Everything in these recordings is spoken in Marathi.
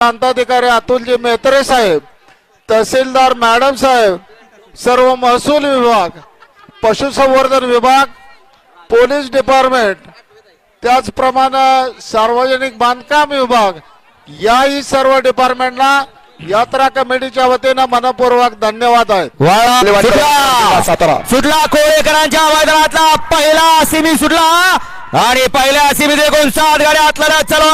प्रांताधिकारी अतुलजी मेहत्रे साहेब तहसीलदार मॅडम साहेब सर्व महसूल विभाग पशुसंवर्धन विभाग पोलीस डिपार्टमेंट त्याचप्रमाणे सार्वजनिक बांधकाम विभाग याही सर्व डिपार्टमेंटला यात्रा कमिटीच्या वतीनं मनपूर्वक धन्यवाद वाळा सुटला. सातारा. सुटला कोळेकरांच्या मैदानातला पहिला सिमी सुटला. आणि पहिल्या सिमीत एकूण सात गाड्या आतला चालू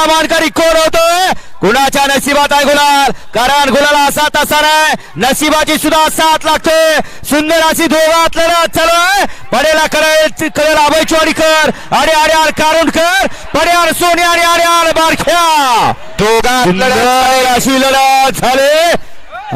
गुलालाचा मानकरी कोण होतोय. कुणाच्या नशिबात आहे गुलाल. कारण गुलाला असा तसा नाही नशिबाची सुद्धा साथ लागते. सुंदर अशी दोघात लढत चालू आहे पडेला करेल करेल अभय चोडीकर. आणि आर्याल कारुंडकर पड्याल सोनी आणि आर्याल बारख्या. दोघात अशी लढत झाली.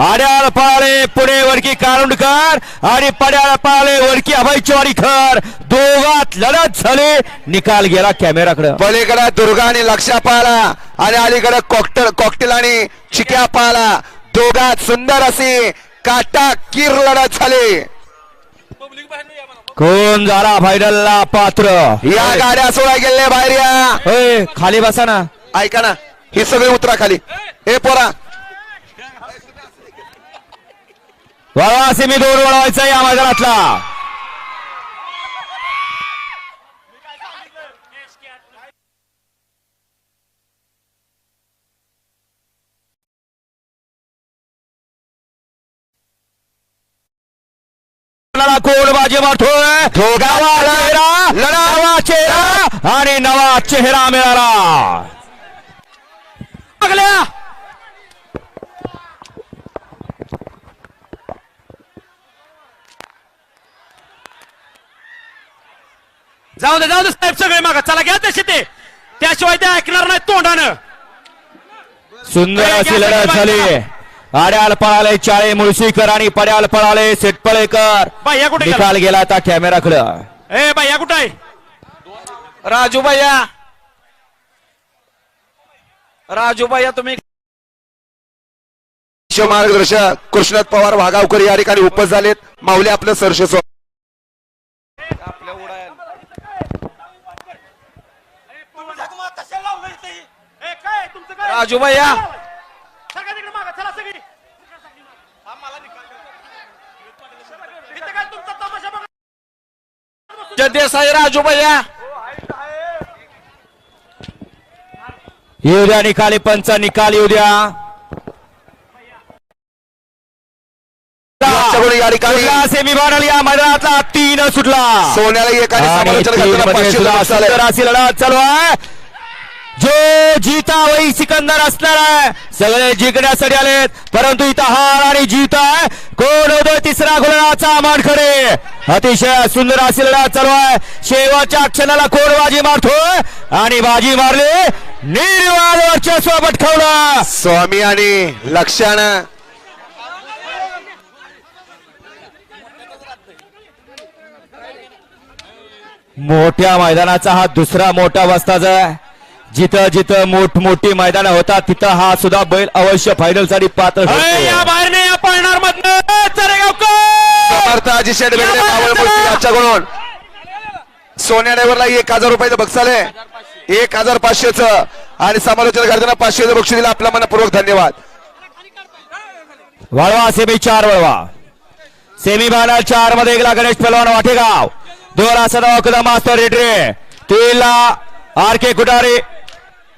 आड्याळ पळाले पुणे वडकी कारुंडकर आणि पड्याळ पळाले वडकी अभय चोरीकर दोघात लढत झाली. निकाल गेला कॅमेराकडे. पलीकडे दुर्गा आणि लक्षा पाहला आणि अलीकडे कॉकटेल कॉकटेल आणि चिक्या पाहला. दोघात सुंदर अशी काटा किर लढत झाली. कोण झाला फायनलला पात्र? या गाड्या सोळा गेले बाहेर या. होय खाली बसा ना. ऐका ना ही सगळी उतरा खाली. हे पोरा. वळवा मी दोन वळवायचा या मैदानातला. कोण बाजी मारतोय. चेहरा लढा. नवा चेहरा आणि नवा चेहरा मिळाला. जाऊ दे जाऊ दे साहेब सगळे मागा. चला घ्या तसे ते त्याशिवाय ते ऐकणार नाही तोंडानं. सुंदर अशी लढत झाली. आड्याल पळाले चाळे मुळशीकर आणि पड्याल पळाले सेटपळेकर बाह्या कुठे गेला? निकाल गेला आता कॅमेराकडे ए बाया कुठं आहे? राजू भैया राजू भैया तुम्ही मार्गदर्शक कृष्णात पवार वाघावकर या ठिकाणी उपस्थित झालेत. माऊली आपलं सरश राजू भैया देसाई राजू भैया येऊ द्या निकाली पंच निकाल येऊ द्या. या ठिकाणी. सेमी फायनल या मैदानातला. तीन सुटला. सोन्याला एकाने समालोचन चालू आहे. जो जीता वही सिकंदर असणार आहे. सगळे जिंकण्यासाठी आलेत. परंतु इथं हार आणि जीत आहे. कोण होतोय तिसरा गोलंदाचा मानखडे? अतिशय सुंदर अशी लढत चालू आहे. शेवटच्या क्षणाला कोण बाजी मारतोय आणि बाजी मारली. निर्वाद वर्चस्व पटकावलं. स्वामी आणि लक्षानं मोठ्या मैदानाचा हा दुसरा मोठा वस्ताचा आहे. जिथं जिथं मोठमोठी मैदानं होतात तिथं हा सुद्धा बैल अवश्य फायनलसाठी पात्र सोन्या ड्रायव्हरला एक हजार रुपयाचं बक्षीस आले एक हजार पाचशेच. आणि समालोचन करताना पाचशेचं बक्षीस दिलं. आपल्या मनपूर्वक धन्यवाद. वळवा सेमी चार वळवा. सेमी फायनल चारमध्ये एकला गणेश पहलवान वाटेगाव. दोन असं कदम मास्तर रेटरे तीन ला R K Kutare.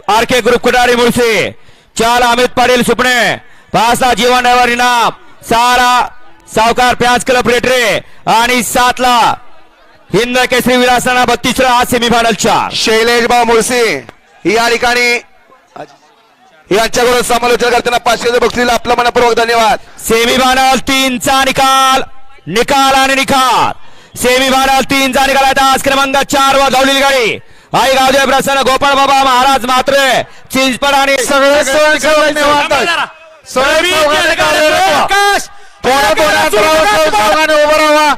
R K group Kutare Mulshi चार अमित पाटील सुपणे पाच ला जीवन ड्रायव्हर इनाम सहा सावकार प्याज क्लब रेटरे आणि सात ला हिंद केसरी विलासना बत्तीसला आज सेमी फायनल चार शैलेश भाऊ मुळशी या ठिकाणी यांच्याकडून समालोचन करताना पाचशेचं बक्षीस दिलं आपल्या मनपूर्वक धन्यवाद. सेमी फायनल तीनचा निकाल निकाल आणि निकाल सेमी फायनल तीनचा निकाल आहे आज क्रमांक चार वर धावलेली गाडी. आई गावदेव प्रसन्न गोपाळ बाबा महाराज मात्रे. चिंचपड आणि सगळे उभं राहा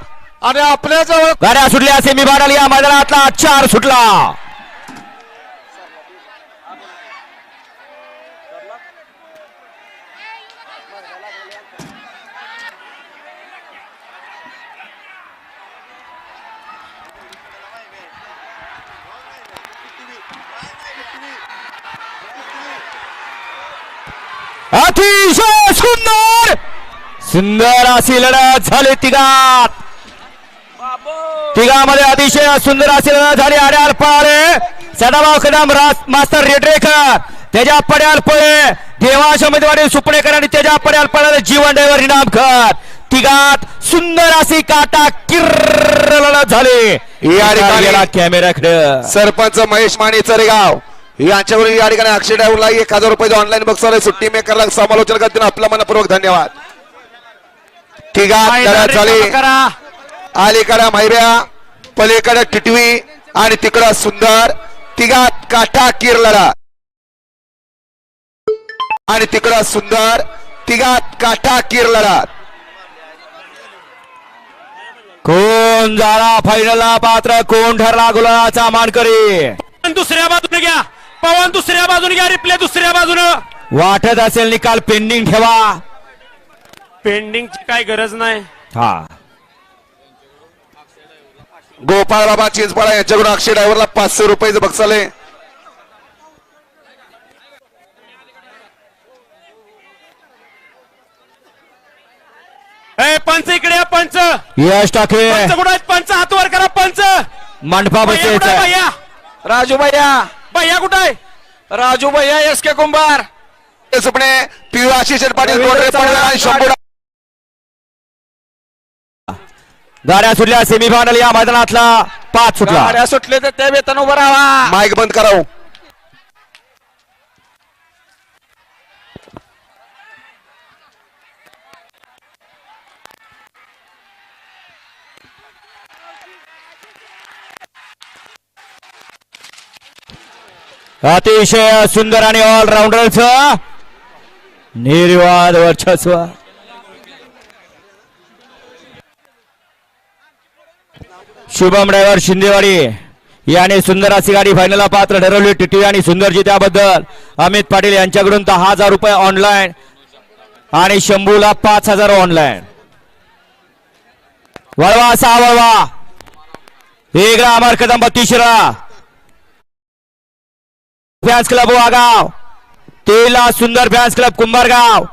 आणि आपल्या जवळ गाड्या सुटल्या सेमी फायनल या मैदानातला चार सुटला. अतिशय सुंदर! सुंदर अशी लढत झाली तिघात. तिघामध्ये अतिशय सुंदर अशी लढत झाली. अड्याल पळाले. सदाभाऊ कदम मास्तर रेड्रेकर त्याच्या पड्याल पळे देवाश उमेदवारी सुपणेकर आणि त्याच्या पड्याल पळाले. जीवन ड्रायव्हर इनामकर तिघात सुंदर अशी काटा किर्र लढत झाली. या ठिकाणी- गेला कॅमेऱ्याकडे. सरपंच महेश माने चरेगाव. यांच्यावरून या ठिकाणी अक्षय ड्रायव्हरला एक हजार रुपये ऑनलाईन बक्षाला सुट्टी मेकरला समालोचन करतील. आपला मनपूर्वक धन्यवाद. ठीक आहे अलीकडे मैऱ्या पलीकडे टिटवी आणि तिकडं सुंदर. तिघात काठा किर लढा. आणि तिकडं सुंदर. तिघात काठा किर लढा. कोण झाला फायनलला पात्र कोण ठरला? गुलाचा मानकरी. दुसऱ्या बाजूने पवन दुसऱ्या बाजूने घ्या रिप्ले दुसऱ्या बाजूनं. वाटत असेल निकाल पेंडिंग ठेवा. पेंडिंगची काय गरज नाही. हा. गोपाळ बाबा चिंचपाडा यांच्याकडून अक्षय ड्रायव्हरला पाचशे रुपयाचं बक्षाले ए पंच इकडे या, पंच. यश टाकले पंच कुठं आहेत? पंच हात वर करा पंच. मंडपा बसायचा भैया? राजू भैया. भैया कुठं आहे? राजू भैया एस के कुंभार. ते सुपणे पियू आशिष पाटील आणि शंभू गाड्या सुटल्या सेमीफायनल या मैदानातला पाच सुटला. गाड्या सुटले तर त्या वेतन उभं राहा. माईक बंद करावं. अतिशय सुंदर आणि ऑलराऊंडरच निर्वाद वर्चस्व. शुभम ड्रायव्हर शिंदेवाडी याने सुंदर अशी गाडी फायनलला पात्र ठरवली. टिटी आणि सुंदरजी त्याबद्दल. अमित पाटील यांच्याकडून दहा हजार रुपये ऑनलाईन आणि शंभूला पाच हजार ऑनलाईन वळवा सहा वळवा. वेगळा अमर कदम बत्तीसरा फॅन्स क्लब वागाव. तेला सुंदर फॅन्स क्लब कुंभारगाव.